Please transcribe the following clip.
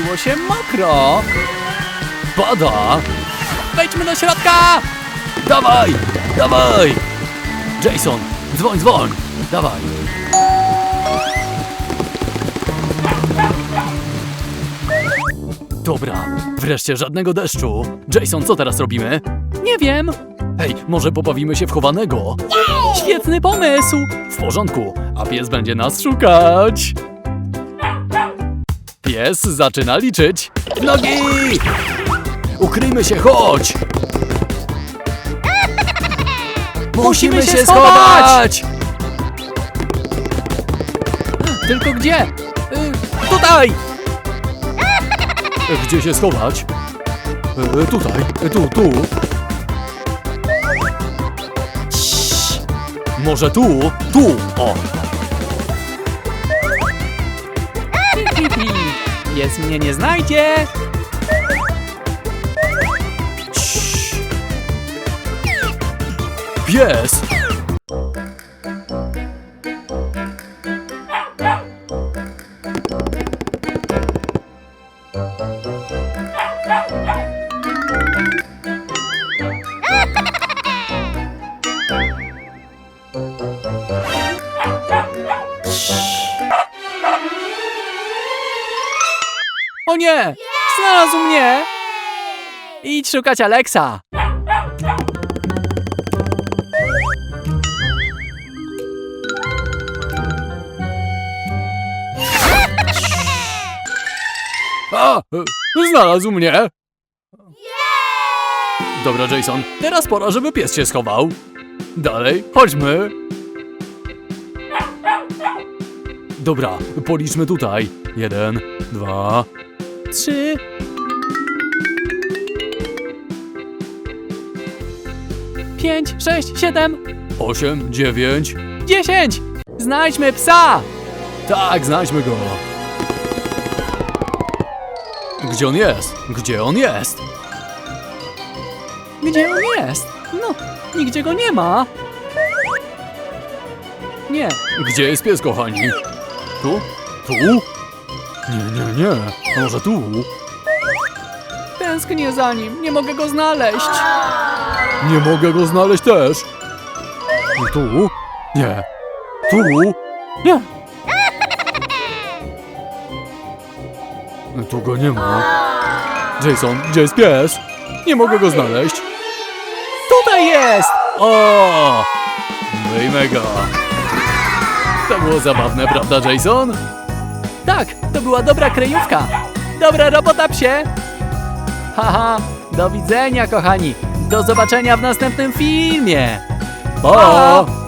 Zrobiło się mokro. Pada. Wejdźmy do środka! Dawaj, dawaj! Jason, dzwoń, dzwoń! Dawaj! Dobra, wreszcie żadnego deszczu. Jason, co teraz robimy? Nie wiem. Hej, może pobawimy się w chowanego? Świetny pomysł! W porządku, a pies będzie nas szukać. Pies zaczyna liczyć. Nogi! Ukryjmy się, chodź! Musimy się schować! Tylko gdzie? Y, tutaj! Gdzie się schować? Y, Tutaj, y, tu, tu. Może tu, tu, o. Pies mnie nie znajdzie. Ciii. Pies! O nie! Znalazł mnie! Idź szukać Alexa! A! Znalazł mnie! Dobra, Jason, teraz pora, żeby pies się schował. Dalej, chodźmy. Dobra, policzmy tutaj. Jeden, dwa, trzy. Pięć, sześć, siedem, osiem, dziewięć, dziesięć! Znajdźmy psa! Tak, znajdźmy go. Gdzie on jest? Gdzie on jest? Gdzie on jest? No, nigdzie go nie ma. Nie. Gdzie jest pies, kochani? Tu? Tu? Nie, nie, nie. A Może tu? Tęsknię za nim. Nie mogę go znaleźć. Nie mogę go znaleźć też. Tu? Nie. Tu? Nie. Tu go nie ma. Jason, gdzie jest pies? Nie mogę go znaleźć. Tutaj jest! O! No i mega. To było zabawne, prawda, Jason? Tak, to była dobra kryjówka. Dobra robota, psie. Haha, do widzenia, kochani. Do zobaczenia w następnym filmie. Pa!